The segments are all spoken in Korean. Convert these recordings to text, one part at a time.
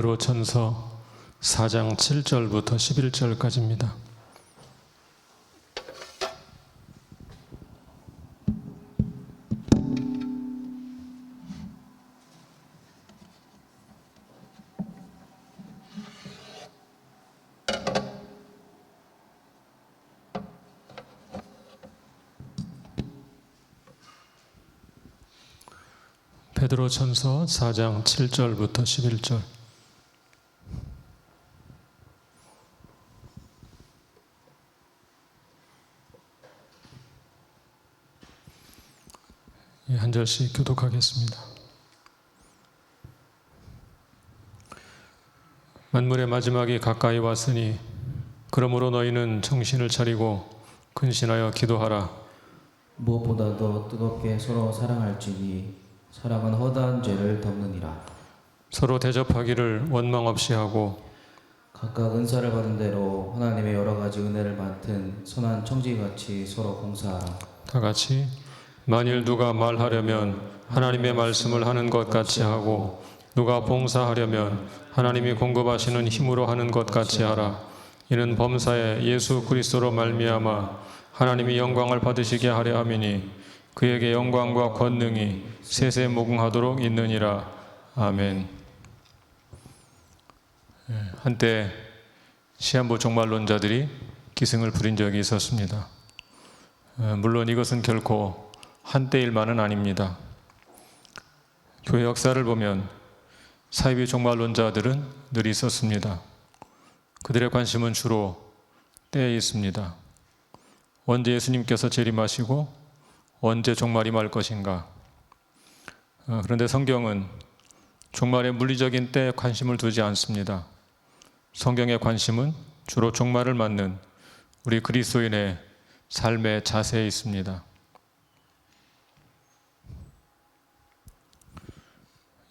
로천서 4장 7절부터 11절까지입니다. 베드로전서 4장 7절부터 11절 예, 한 절씩 교독하겠습니다. 만물의 마지막이 가까이 왔으니 그러므로 너희는 정신을 차리고 근신하여 기도하라. 무엇보다도 뜨겁게 서로 사랑할지니 사랑은 허다한 죄를 덮느니라. 서로 대접하기를 원망 없이 하고 각각 은사를 받은 대로 하나님의 여러 가지 은혜를 맡은 선한 청지같이 서로 봉사하라. 다 같이 만일 누가 말하려면 하나님의 말씀을 하는 것 같이 하고 누가 봉사하려면 하나님이 공급하시는 힘으로 하는 것 같이 하라. 이는 범사에 예수 그리스도로 말미암아 하나님이 영광을 받으시게 하려 함이니 그에게 영광과 권능이 세세 무궁하도록 있느니라. 아멘. 예, 한때 시한부 종말론자들이 기승을 부린 적이 있었습니다. 어, 물론 이것은 결코 한때 일만은 아닙니다. 교회 역사를 보면 사이비 종말론자들은 늘 있었습니다. 그들의 관심은 주로 때에 있습니다. 언제 예수님께서 재림하시고 언제 종말이 말 것인가. 어, 그런데 성경은 종말의 물리적인 때에 관심을 두지 않습니다. 성경의 관심은 주로 종말을 맞는 우리 그리스도인의 삶의 자세에 있습니다.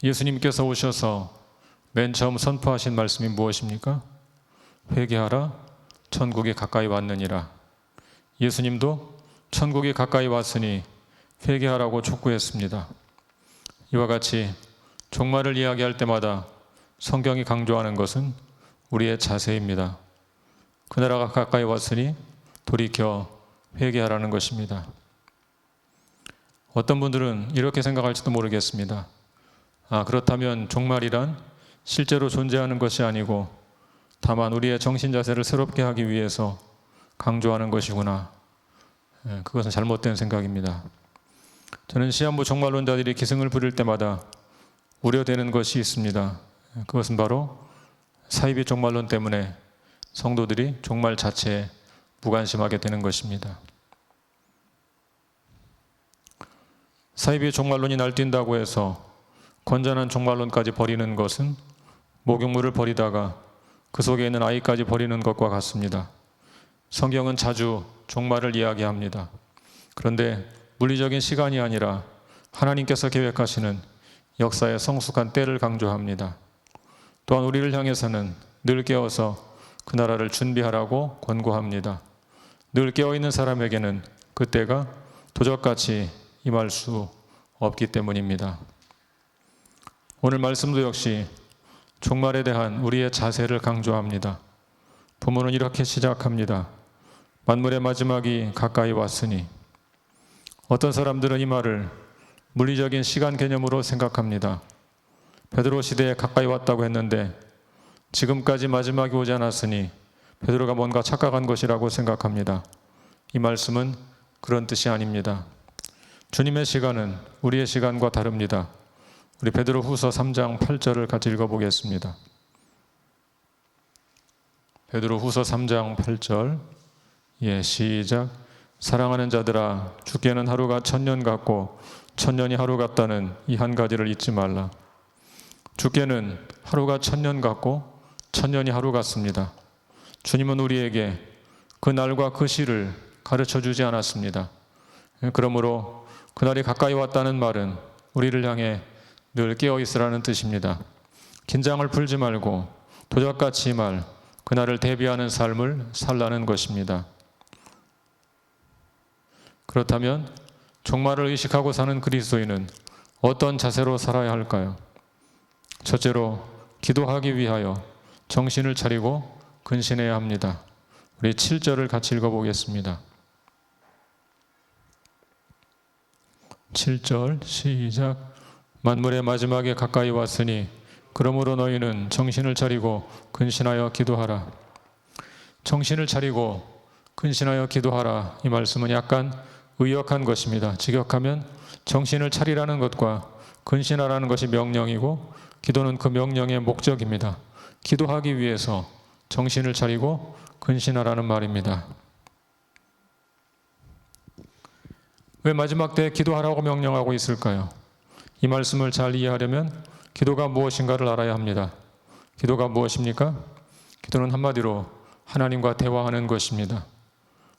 예수님께서 오셔서 맨 처음 선포하신 말씀이 무엇입니까? 회개하라, 천국이 가까이 왔느니라. 예수님도 천국이 가까이 왔으니 회개하라고 촉구했습니다. 이와 같이 종말을 이야기할 때마다 성경이 강조하는 것은 우리의 자세입니다. 그 나라가 가까이 왔으니 돌이켜 회개하라는 것입니다. 어떤 분들은 이렇게 생각할지도 모르겠습니다. 아, 그렇다면 종말이란 실제로 존재하는 것이 아니고 다만 우리의 정신 자세를 새롭게 하기 위해서 강조하는 것이구나. 예, 그것은 잘못된 생각입니다. 저는 시한부 종말론자들이 기승을 부릴 때마다 우려되는 것이 있습니다. 예, 그것은 바로 사이비 종말론 때문에 성도들이 종말 자체에 무관심하게 되는 것입니다. 사이비 종말론이 날뛴다고 해서 건전한 종말론까지 버리는 것은 목욕물을 버리다가 그 속에 있는 아이까지 버리는 것과 같습니다. 성경은 자주 종말을 이야기합니다. 그런데 물리적인 시간이 아니라 하나님께서 계획하시는 역사의 성숙한 때를 강조합니다. 또한 우리를 향해서는 늘 깨어서 그 나라를 준비하라고 권고합니다. 늘 깨어있는 사람에게는 그때가 도적같이 임할 수 없기 때문입니다. 오늘 말씀도 역시 종말에 대한 우리의 자세를 강조합니다. 부모는 이렇게 시작합니다. 만물의 마지막이 가까이 왔으니 어떤 사람들은 이 말을 물리적인 시간 개념으로 생각합니다. 베드로 시대에 가까이 왔다고 했는데 지금까지 마지막이 오지 않았으니 베드로가 뭔가 착각한 것이라고 생각합니다. 이 말씀은 그런 뜻이 아닙니다. 주님의 시간은 우리의 시간과 다릅니다. 우리 베드로 후서 3장 8절을 같이 읽어보겠습니다. 베드로 후서 3장 8절. 예 시작. 사랑하는 자들아 주께는 하루가 천년 같고 천년이 하루 같다는 이 한 가지를 잊지 말라. 주께는 하루가 천년 같고 천년이 하루 같습니다. 주님은 우리에게 그 날과 그 시를 가르쳐 주지 않았습니다. 그러므로 그날이 가까이 왔다는 말은 우리를 향해 늘 깨어 있으라는 뜻입니다. 긴장을 풀지 말고 도적같이 말 그날을 대비하는 삶을 살라는 것입니다. 그렇다면 종말을 의식하고 사는 그리스도인은 어떤 자세로 살아야 할까요? 첫째로 기도하기 위하여 정신을 차리고 근신해야 합니다. 우리 7절을 같이 읽어보겠습니다. 7절 시작 만물의 마지막에 가까이 왔으니 그러므로 너희는 정신을 차리고 근신하여 기도하라. 정신을 차리고 근신하여 기도하라. 이 말씀은 약간 의역한 것입니다. 직역하면 정신을 차리라는 것과 근신하라는 것이 명령이고 기도는 그 명령의 목적입니다. 기도하기 위해서 정신을 차리고 근신하라는 말입니다. 왜 마지막 때 기도하라고 명령하고 있을까요? 이 말씀을 잘 이해하려면 기도가 무엇인가를 알아야 합니다. 기도가 무엇입니까? 기도는 한마디로 하나님과 대화하는 것입니다.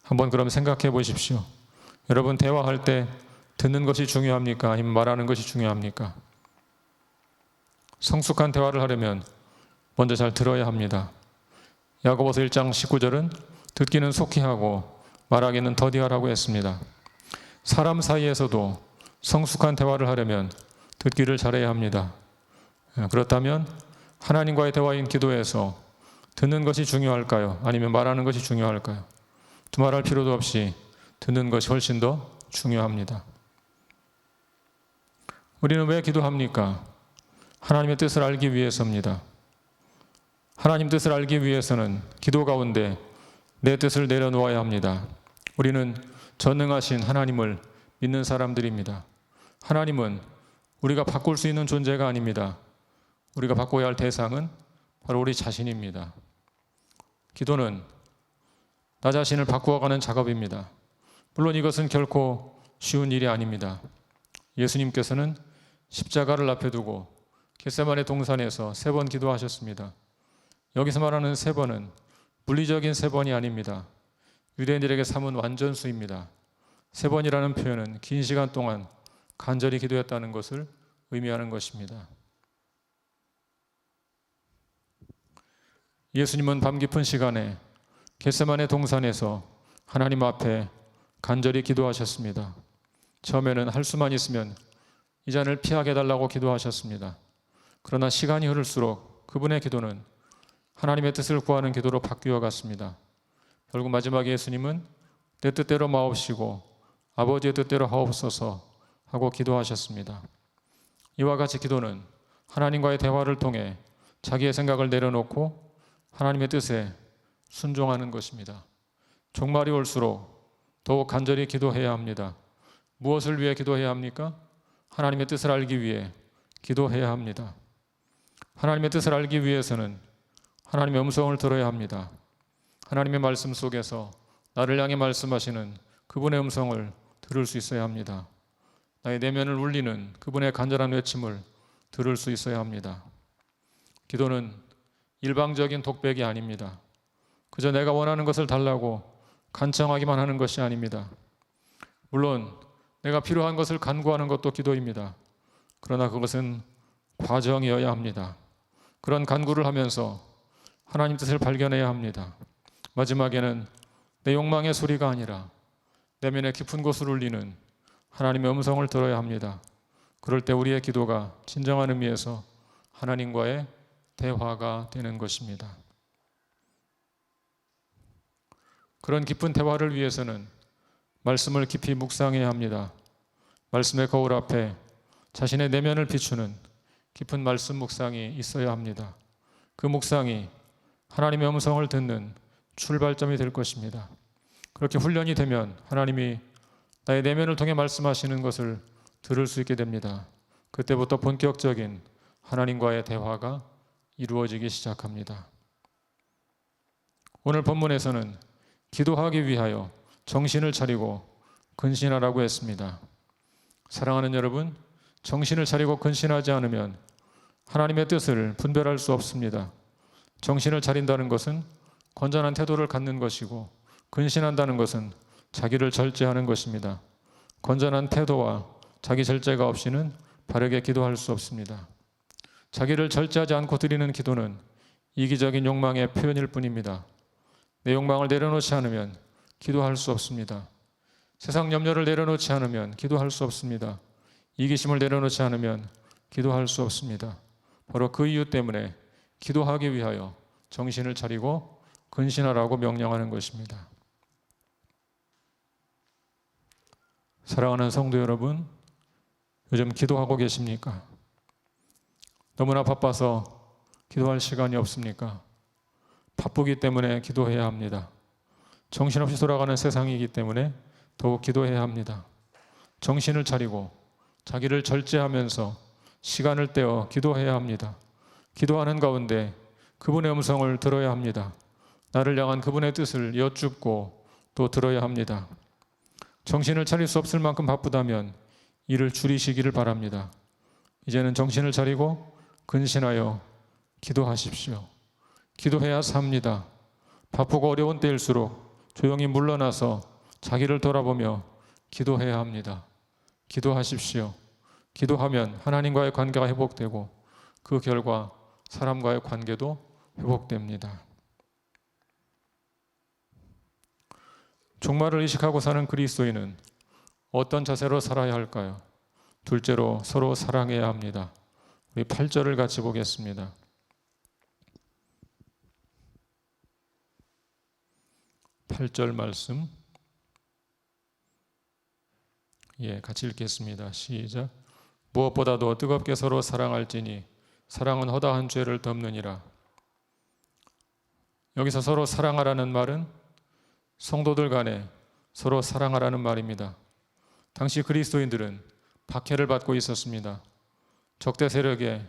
한번 그럼 생각해 보십시오. 여러분 대화할 때 듣는 것이 중요합니까? 아니면 말하는 것이 중요합니까? 성숙한 대화를 하려면 먼저 잘 들어야 합니다. 야고보서 1장 19절은 듣기는 속히 하고 말하기는 더디하라고 했습니다. 사람 사이에서도 성숙한 대화를 하려면 듣기를 잘해야 합니다. 예, 그렇다면 하나님과의 대화인 기도에서 듣는 것이 중요할까요? 아니면 말하는 것이 중요할까요? 두말할 필요도 없이 듣는 것이 훨씬 더 중요합니다. 우리는 왜 기도합니까? 하나님의 뜻을 알기 위해서입니다. 하나님 뜻을 알기 위해서는 기도 가운데 내 뜻을 내려놓아야 합니다. 우리는 전능하신 하나님을 믿는 사람들입니다. 하나님은 우리가 바꿀 수 있는 존재가 아닙니다. 우리가 바꿔야 할 대상은 바로 우리 자신입니다. 기도는 나 자신을 바꾸어가는 작업입니다. 물론 이것은 결코 쉬운 일이 아닙니다. 예수님께서는 십자가를 앞에 두고 겟세마네 동산에서 세 번 기도하셨습니다. 여기서 말하는 세 번은 물리적인 세 번이 아닙니다. 유대인들에게 삼은 완전수입니다. 세 번이라는 표현은 긴 시간 동안 간절히 기도했다는 것을 의미하는 것입니다. 예수님은 밤 깊은 시간에 겟세마네 동산에서 하나님 앞에 간절히 기도하셨습니다. 처음에는 할 수만 있으면 이 잔을 피하게 해달라고 기도하셨습니다. 그러나 시간이 흐를수록 그분의 기도는 하나님의 뜻을 구하는 기도로 바뀌어 갔습니다. 결국 마지막에 예수님은 내 뜻대로 마옵시고 아버지의 뜻대로 하옵소서 하고 기도하셨습니다. 이와 같이 기도는 하나님과의 대화를 통해 자기의 생각을 내려놓고 하나님의 뜻에 순종하는 것입니다. 종말이 올수록 더욱 간절히 기도해야 합니다. 무엇을 위해 기도해야 합니까? 하나님의 뜻을 알기 위해 기도해야 합니다. 하나님의 뜻을 알기 위해서는 하나님의 음성을 들어야 합니다. 하나님의 말씀 속에서 나를 향해 말씀하시는 그분의 음성을 들을 수 있어야 합니다. 나의 내면을 울리는 그분의 간절한 외침을 들을 수 있어야 합니다. 기도는 일방적인 독백이 아닙니다. 그저 내가 원하는 것을 달라고 간청하기만 하는 것이 아닙니다. 물론 내가 필요한 것을 간구하는 것도 기도입니다. 그러나 그것은 과정이어야 합니다. 그런 간구를 하면서 하나님 뜻을 발견해야 합니다. 마지막에는 내 욕망의 소리가 아니라 내면의 깊은 곳을 울리는 하나님의 음성을 들어야 합니다. 그럴 때 우리의 기도가 진정한 의미에서 하나님과의 대화가 되는 것입니다. 그런 깊은 대화를 위해서는 말씀을 깊이 묵상해야 합니다. 말씀의 거울 앞에 자신의 내면을 비추는 깊은 말씀 묵상이 있어야 합니다. 그 묵상이 하나님의 음성을 듣는 출발점이 될 것입니다. 그렇게 훈련이 되면 하나님이 나의 내면을 통해 말씀하시는 것을 들을 수 있게 됩니다. 그때부터 본격적인 하나님과의 대화가 이루어지기 시작합니다. 오늘 본문에서는 기도하기 위하여 정신을 차리고 근신하라고 했습니다. 사랑하는 여러분, 정신을 차리고 근신하지 않으면 하나님의 뜻을 분별할 수 없습니다. 정신을 차린다는 것은 건전한 태도를 갖는 것이고 근신한다는 것은 자기를 절제하는 것입니다. 건전한 태도와 자기 절제가 없이는 바르게 기도할 수 없습니다. 자기를 절제하지 않고 드리는 기도는 이기적인 욕망의 표현일 뿐입니다. 내 욕망을 내려놓지 않으면 기도할 수 없습니다. 세상 염려를 내려놓지 않으면 기도할 수 없습니다. 이기심을 내려놓지 않으면 기도할 수 없습니다. 바로 그 이유 때문에 기도하기 위하여 정신을 차리고 근신하라고 명령하는 것입니다. 사랑하는 성도 여러분, 요즘 기도하고 계십니까? 너무나 바빠서 기도할 시간이 없습니까? 바쁘기 때문에 기도해야 합니다. 정신없이 돌아가는 세상이기 때문에 더욱 기도해야 합니다. 정신을 차리고 자기를 절제하면서 시간을 떼어 기도해야 합니다. 기도하는 가운데 그분의 음성을 들어야 합니다. 나를 향한 그분의 뜻을 여쭙고 또 들어야 합니다. 정신을 차릴 수 없을 만큼 바쁘다면 일을 줄이시기를 바랍니다. 이제는 정신을 차리고 근신하여 기도하십시오. 기도해야 삽니다. 바쁘고 어려운 때일수록 조용히 물러나서 자기를 돌아보며 기도해야 합니다. 기도하십시오. 기도하면 하나님과의 관계가 회복되고 그 결과 사람과의 관계도 회복됩니다. 종말을 의식하고 사는 그리스도인은 어떤 자세로 살아야 할까요? 둘째로 서로 사랑해야 합니다. 우리 8절을 같이 보겠습니다. 팔절 말씀. 예, 같이 읽겠습니다. 시작. 무엇보다도 뜨겁게 서로 사랑할지니 사랑은 허다한 죄를 덮느니라. 여기서 서로 사랑하라는 말은 성도들 간에 서로 사랑하라는 말입니다. 당시 그리스도인들은 박해를 받고 있었습니다. 적대 세력에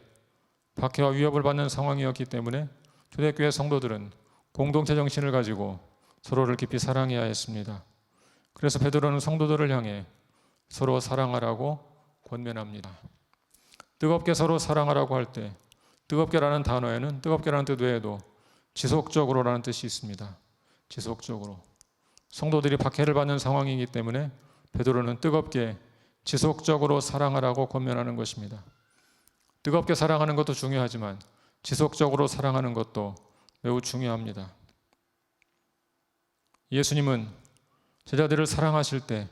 박해와 위협을 받는 상황이었기 때문에 초대교회 성도들은 공동체 정신을 가지고 서로를 깊이 사랑해야 했습니다. 그래서 베드로는 성도들을 향해 서로 사랑하라고 권면합니다. 뜨겁게 서로 사랑하라고 할 때 뜨겁게라는 단어에는 뜨겁게라는 뜻 외에도 지속적으로라는 뜻이 있습니다. 지속적으로 성도들이 박해를 받는 상황이기 때문에 베드로는 뜨겁게 지속적으로 사랑하라고 권면하는 것입니다. 뜨겁게 사랑하는 것도 중요하지만 지속적으로 사랑하는 것도 매우 중요합니다. 예수님은 제자들을 사랑하실 때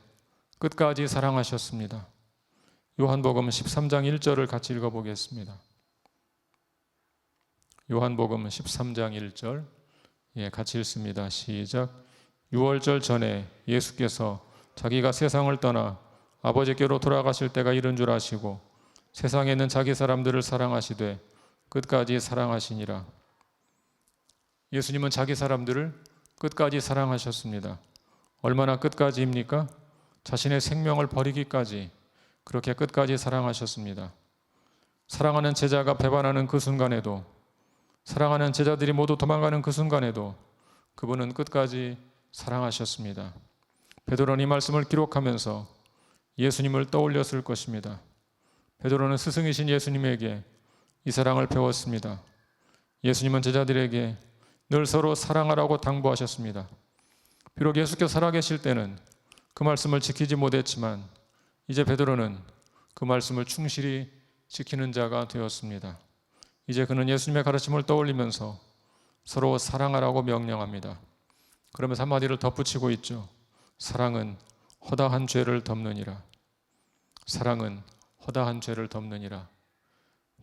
끝까지 사랑하셨습니다. 요한복음 13장 1절을 같이 읽어보겠습니다. 요한복음 13장 1절 예, 같이 읽습니다. 시작. 6월절 전에 예수께서 자기가 세상을 떠나 아버지께로 돌아가실 때가 이른 줄 아시고 세상에 있는 자기 사람들을 사랑하시되 끝까지 사랑하시니라. 예수님은 자기 사람들을 끝까지 사랑하셨습니다. 얼마나 끝까지입니까? 자신의 생명을 버리기까지 그렇게 끝까지 사랑하셨습니다. 사랑하는 제자가 배반하는 그 순간에도 사랑하는 제자들이 모두 도망가는 그 순간에도 그분은 끝까지 사랑하셨습니다. 베드로는 이 말씀을 기록하면서 예수님을 떠올렸을 것입니다. 베드로는 스승이신 예수님에게 이 사랑을 배웠습니다. 예수님은 제자들에게 늘 서로 사랑하라고 당부하셨습니다. 비록 예수께서 살아계실 때는 그 말씀을 지키지 못했지만 이제 베드로는 그 말씀을 충실히 지키는 자가 되었습니다. 이제 그는 예수님의 가르침을 떠올리면서 서로 사랑하라고 명령합니다. 그러면서 한마디를 덧붙이고 있죠. 사랑은 허다한 죄를 덮느니라. 사랑은 허다한 죄를 덮느니라.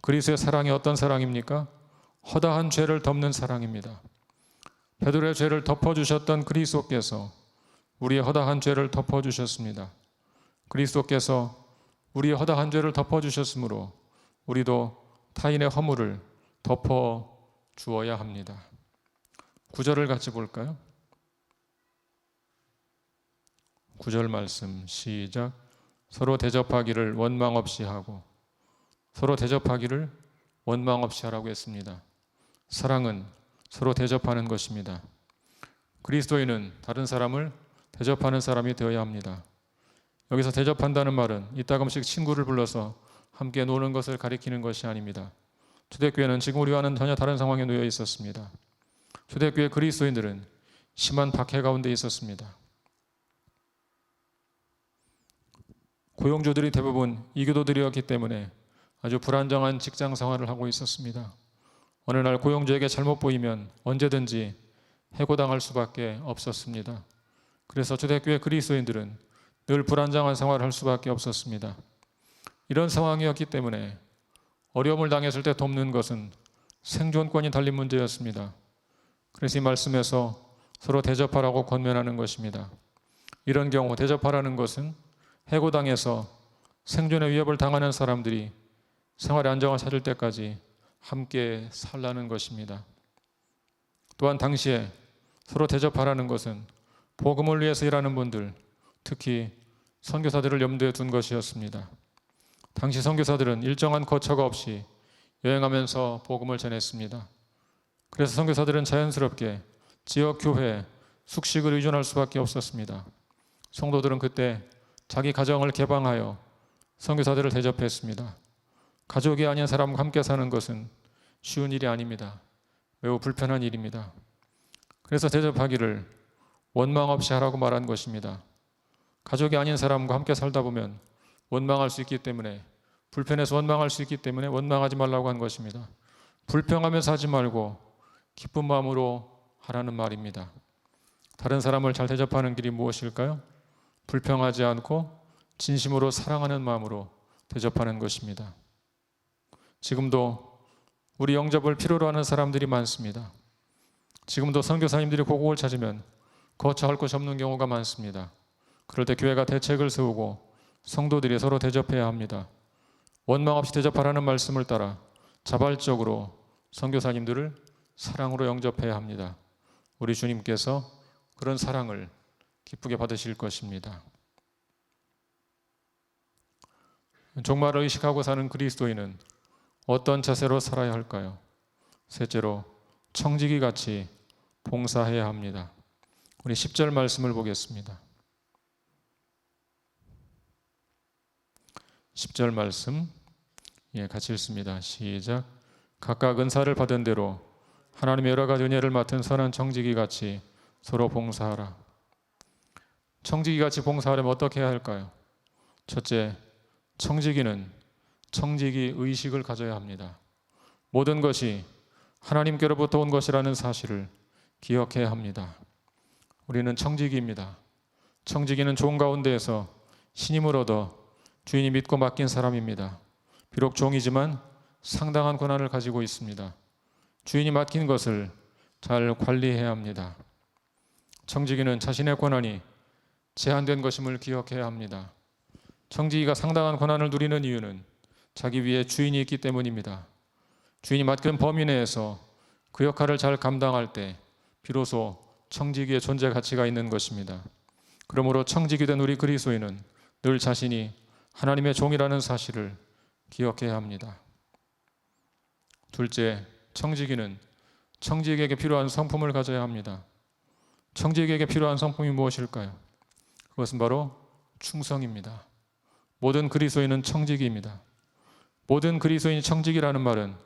그리스의 사랑이 어떤 사랑입니까? 허다한 죄를 덮는 사랑입니다. 베드로의 죄를 덮어 주셨던 그리스도께서 우리의 허다한 죄를 덮어 주셨습니다. 그리스도께서 우리의 허다한 죄를 덮어 주셨으므로 우리도 타인의 허물을 덮어 주어야 합니다. 구절을 같이 볼까요? 구절 말씀 시작. 서로 대접하기를 원망 없이 하고 서로 대접하기를 원망 없이 하라고 했습니다. 사랑은 서로 대접하는 것입니다. 그리스도인은 다른 사람을 대접하는 사람이 되어야 합니다. 여기서 대접한다는 말은 이따금씩 친구를 불러서 함께 노는 것을 가리키는 것이 아닙니다. 초대교회는 지금 우리와는 전혀 다른 상황에 놓여 있었습니다. 초대교회 그리스도인들은 심한 박해 가운데 있었습니다. 고용주들이 대부분 이교도들이었기 때문에 아주 불안정한 직장 생활을 하고 있었습니다. 어느 날 고용주에게 잘못 보이면 언제든지 해고당할 수밖에 없었습니다. 그래서 초대교회 그리스도인들은 늘 불안정한 생활을 할 수밖에 없었습니다. 이런 상황이었기 때문에 어려움을 당했을 때 돕는 것은 생존권이 달린 문제였습니다. 그래서 이 말씀에서 서로 대접하라고 권면하는 것입니다. 이런 경우 대접하라는 것은 해고당에서 생존의 위협을 당하는 사람들이 생활의 안정을 찾을 때까지 함께 살라는 것입니다. 또한 당시에 서로 대접하라는 것은 복음을 위해서 일하는 분들, 특히 선교사들을 염두에 둔 것이었습니다. 당시 선교사들은 일정한 거처가 없이 여행하면서 복음을 전했습니다. 그래서 선교사들은 자연스럽게 지역 교회 숙식을 의존할 수밖에 없었습니다. 성도들은 그때 자기 가정을 개방하여 선교사들을 대접했습니다. 가족이 아닌 사람과 함께 사는 것은 쉬운 일이 아닙니다. 매우 불편한 일입니다. 그래서 대접하기를 원망 없이 하라고 말한 것입니다. 가족이 아닌 사람과 함께 살다 보면 원망할 수 있기 때문에 불편해서 원망할 수 있기 때문에 원망하지 말라고 한 것입니다. 불평하면서 하지 말고 기쁜 마음으로 하라는 말입니다. 다른 사람을 잘 대접하는 길이 무엇일까요? 불평하지 않고 진심으로 사랑하는 마음으로 대접하는 것입니다. 지금도 우리 영접을 필요로 하는 사람들이 많습니다. 지금도 선교사님들이 고국을 찾으면 거처 할 곳이 없는 경우가 많습니다. 그럴 때 교회가 대책을 세우고 성도들이 서로 대접해야 합니다. 원망 없이 대접하라는 말씀을 따라 자발적으로 선교사님들을 사랑으로 영접해야 합니다. 우리 주님께서 그런 사랑을 기쁘게 받으실 것입니다. 종말을 의식하고 사는 그리스도인은 어떤 자세로 살아야 할까요? 셋째로 청지기 같이 봉사해야 합니다. 우리 10절 말씀을 보겠습니다. 10절 말씀 예, 같이 읽습니다. 시작. 각각 은사를 받은 대로 하나님의 여러 가지 은혜를 맡은 선한 청지기 같이 서로 봉사하라. 청지기 같이 봉사하려면 어떻게 해야 할까요? 첫째, 청지기는 청지기 의식을 가져야 합니다. 모든 것이 하나님께로부터 온 것이라는 사실을 기억해야 합니다. 우리는 청지기입니다. 청지기는 좋은 가운데에서 신임을 얻어 주인이 믿고 맡긴 사람입니다. 비록 종이지만 상당한 권한을 가지고 있습니다. 주인이 맡긴 것을 잘 관리해야 합니다. 청지기는 자신의 권한이 제한된 것임을 기억해야 합니다. 청지기가 상당한 권한을 누리는 이유는 자기 위에 주인이 있기 때문입니다. 주인이 맡긴 범위 내에서 그 역할을 잘 감당할 때 비로소 청지기의 존재 가치가 있는 것입니다. 그러므로 청지기 된 우리 그리스도인은 늘 자신이 하나님의 종이라는 사실을 기억해야 합니다. 둘째, 청지기는 청지기에게 필요한 성품을 가져야 합니다. 청지기에게 필요한 성품이 무엇일까요? 그것은 바로 충성입니다. 모든 그리스도인은 청지기입니다. 모든 그리스도인이 청지기라는 말은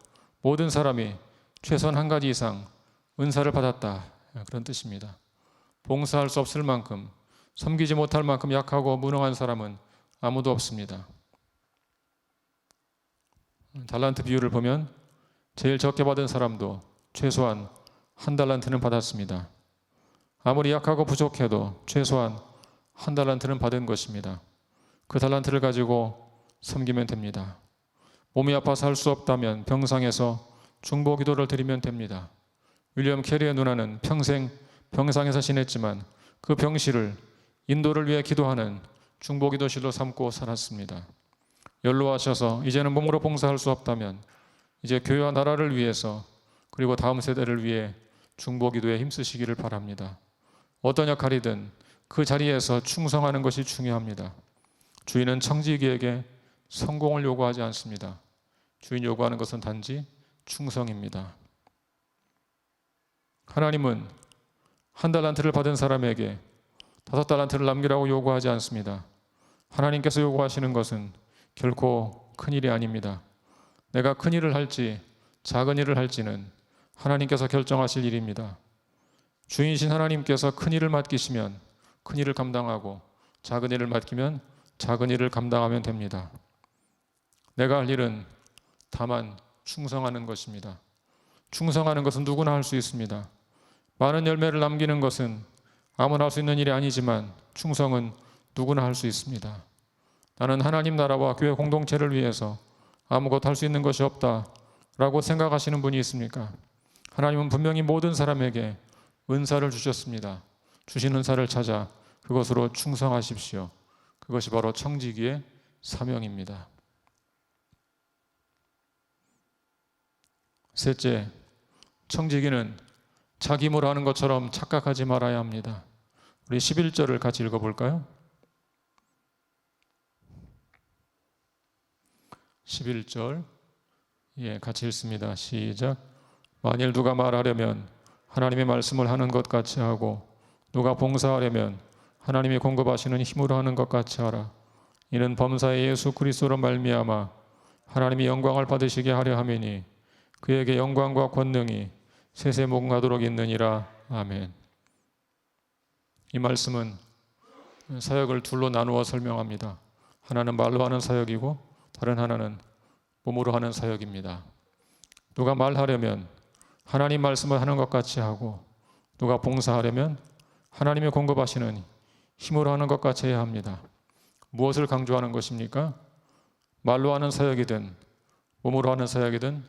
모든 사람이 최소한 한 가지 이상 은사를 받았다 그런 뜻입니다. 봉사할 수 없을 만큼 섬기지 못할 만큼 약하고 무능한 사람은 아무도 없습니다. 달란트 비율을 보면 제일 적게 받은 사람도 최소한 한 달란트는 받았습니다. 아무리 약하고 부족해도 최소한 한 달란트는 받은 것입니다. 그 달란트를 가지고 섬기면 됩니다. 몸이 아파서 할 수 없다면 병상에서 중보 기도를 드리면 됩니다. 윌리엄 캐리의 누나는 평생 병상에서 지냈지만 그 병실을 인도를 위해 기도하는 중보 기도실로 삼고 살았습니다. 연로하셔서 이제는 몸으로 봉사할 수 없다면 이제 교회와 나라를 위해서 그리고 다음 세대를 위해 중보 기도에 힘쓰시기를 바랍니다. 어떤 역할이든 그 자리에서 충성하는 것이 중요합니다. 주인은 청지기에게 성공을 요구하지 않습니다. 주인 요구하는 것은 단지 충성입니다. 하나님은 한 달란트를 받은 사람에게 다섯 달란트를 남기라고 요구하지 않습니다. 하나님께서 요구하시는 것은 결코 큰 일이 아닙니다. 내가 큰 일을 할지 작은 일을 할지는 하나님께서 결정하실 일입니다. 주인신 하나님께서 큰 일을 맡기시면 큰 일을 감당하고 작은 일을 맡기면 작은 일을 감당하면 됩니다. 내가 할 일은 다만 충성하는 것입니다. 충성하는 것은 누구나 할 수 있습니다. 많은 열매를 남기는 것은 아무나 할 수 있는 일이 아니지만 충성은 누구나 할 수 있습니다. 나는 하나님 나라와 교회 공동체를 위해서 아무것도 할 수 있는 것이 없다. 라고 생각하시는 분이 있습니까? 하나님은 분명히 모든 사람에게 은사를 주셨습니다. 주신 은사를 찾아 그것으로 충성하십시오. 그것이 바로 청지기의 사명입니다. 셋째, 청지기는 자기 힘으로 하는 것처럼 착각하지 말아야 합니다. 우리 11절을 같이 읽어볼까요? 11절 예, 같이 읽습니다. 시작. 만일 누가 말하려면 하나님의 말씀을 하는 것 같이 하고 누가 봉사하려면 하나님이 공급하시는 힘으로 하는 것 같이 하라. 이는 범사의 예수 그리스도로 말미암아 하나님이 영광을 받으시게 하려 함이니 그에게 영광과 권능이 세세 목마도록 있느니라. 아멘. 이 말씀은 사역을 둘로 나누어 설명합니다. 하나는 말로 하는 사역이고 다른 하나는 몸으로 하는 사역입니다. 누가 말하려면 하나님 말씀을 하는 것 같이 하고 누가 봉사하려면 하나님이 공급하시는 힘으로 하는 것 같이 해야 합니다. 무엇을 강조하는 것입니까? 말로 하는 사역이든 몸으로 하는 사역이든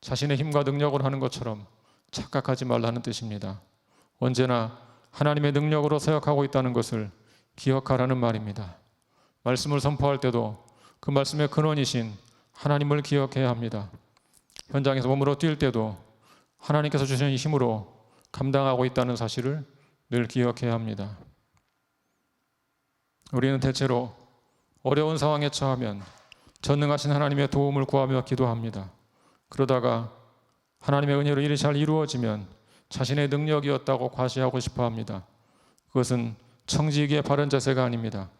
자신의 힘과 능력으로 하는 것처럼 착각하지 말라는 뜻입니다. 언제나 하나님의 능력으로 사역하고 있다는 것을 기억하라는 말입니다. 말씀을 선포할 때도 그 말씀의 근원이신 하나님을 기억해야 합니다. 현장에서 몸으로 뛸 때도 하나님께서 주시는 힘으로 감당하고 있다는 사실을 늘 기억해야 합니다. 우리는 대체로 어려운 상황에 처하면 전능하신 하나님의 도움을 구하며 기도합니다. 그러다가 하나님의 은혜로 일이 잘 이루어지면 자신의 능력이었다고 과시하고 싶어 합니다. 그것은 청지기의 바른 자세가 아닙니다.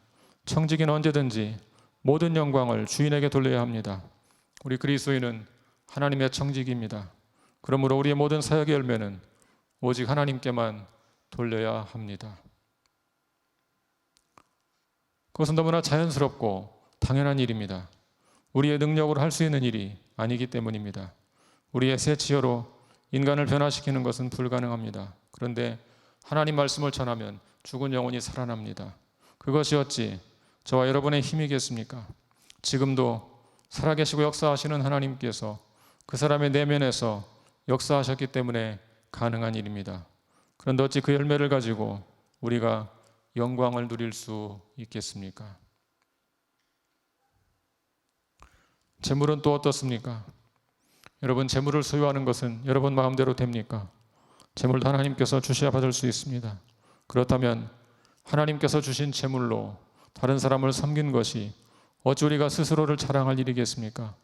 청지기는 언제든지 모든 영광을 주인에게 돌려야 합니다. 우리 그리스도인은 하나님의 청지기입니다. 그러므로 우리의 모든 사역의 열매는 오직 하나님께만 돌려야 합니다. 그것은 너무나 자연스럽고 당연한 일입니다. 우리의 능력으로 할 수 있는 일이 아니기 때문입니다. 우리의 새 치여로 인간을 변화시키는 것은 불가능합니다. 그런데 하나님 말씀을 전하면 죽은 영혼이 살아납니다. 그것이 어찌 저와 여러분의 힘이겠습니까? 지금도 살아계시고 역사하시는 하나님께서 그 사람의 내면에서 역사하셨기 때문에 가능한 일입니다. 그런데 어찌 그 열매를 가지고 우리가 영광을 누릴 수 있겠습니까? 재물은 또 어떻습니까? 여러분 재물을 소유하는 것은 여러분 마음대로 됩니까? 재물도 하나님께서 주셔야 받을 수 있습니다. 그렇다면 하나님께서 주신 재물로 다른 사람을 섬긴 것이 어찌 우리가 스스로를 자랑할 일이겠습니까?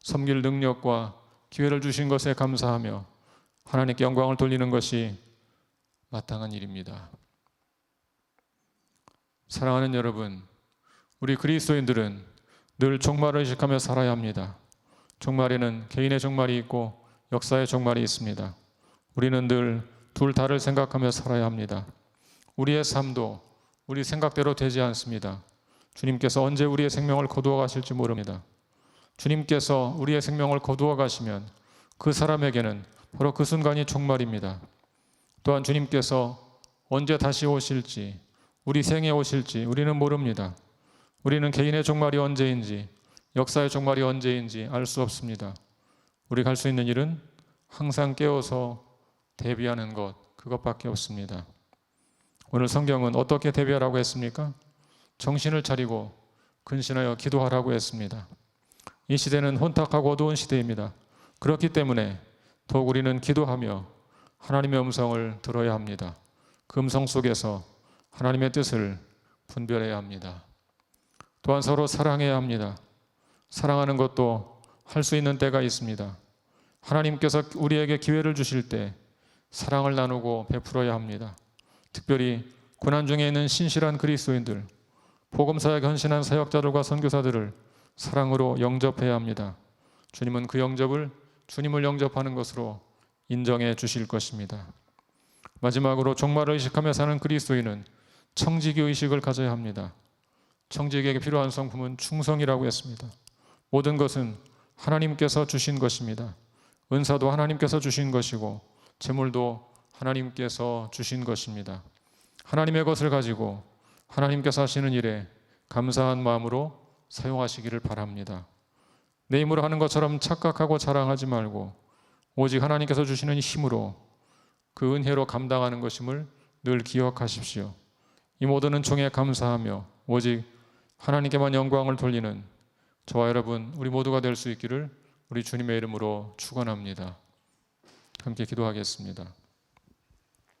섬길 능력과 기회를 주신 것에 감사하며 하나님께 영광을 돌리는 것이 마땅한 일입니다. 사랑하는 여러분, 우리 그리스도인들은 늘 종말을 의식하며 살아야 합니다. 종말에는 개인의 종말이 있고 역사의 종말이 있습니다. 우리는 늘 둘 다를 생각하며 살아야 합니다. 우리의 삶도 우리 생각대로 되지 않습니다. 주님께서 언제 우리의 생명을 거두어 가실지 모릅니다. 주님께서 우리의 생명을 거두어 가시면 그 사람에게는 바로 그 순간이 종말입니다. 또한 주님께서 언제 다시 오실지, 우리 생에 오실지 우리는 모릅니다. 우리는 개인의 종말이 언제인지, 역사의 종말이 언제인지 알 수 없습니다. 우리가 할수 있는 일은 항상 깨어서 대비하는 것, 그것밖에 없습니다. 오늘 성경은 어떻게 대비하라고 했습니까? 정신을 차리고 근신하여 기도하라고 했습니다. 이 시대는 혼탁하고 어두운 시대입니다. 그렇기 때문에 더욱 우리는 기도하며 하나님의 음성을 들어야 합니다. 그 음성 속에서 하나님의 뜻을 분별해야 합니다. 또한 서로 사랑해야 합니다. 사랑하는 것도 할 수 있는 때가 있습니다. 하나님께서 우리에게 기회를 주실 때 사랑을 나누고 베풀어야 합니다. 특별히 고난 중에 있는 신실한 그리스도인들, 복음 사역에 헌신한 사역자들과 선교사들을 사랑으로 영접해야 합니다. 주님은 그 영접을 주님을 영접하는 것으로 인정해 주실 것입니다. 마지막으로 종말을 의식하며 사는 그리스도인은 청지기 의식을 가져야 합니다. 청지기에게 필요한 성품은 충성이라고 했습니다. 모든 것은 하나님께서 주신 것입니다. 은사도 하나님께서 주신 것이고 재물도 하나님께서 주신 것입니다. 하나님의 것을 가지고 하나님께서 하시는 일에 감사한 마음으로 사용하시기를 바랍니다. 내 힘으로 하는 것처럼 착각하고 자랑하지 말고 오직 하나님께서 주시는 힘으로 그 은혜로 감당하는 것임을 늘 기억하십시오. 이 모든 은총에 감사하며 오직 하나님께만 영광을 돌리는 저와 여러분 우리 모두가 될 수 있기를 우리 주님의 이름으로 축원합니다. 함께 기도하겠습니다.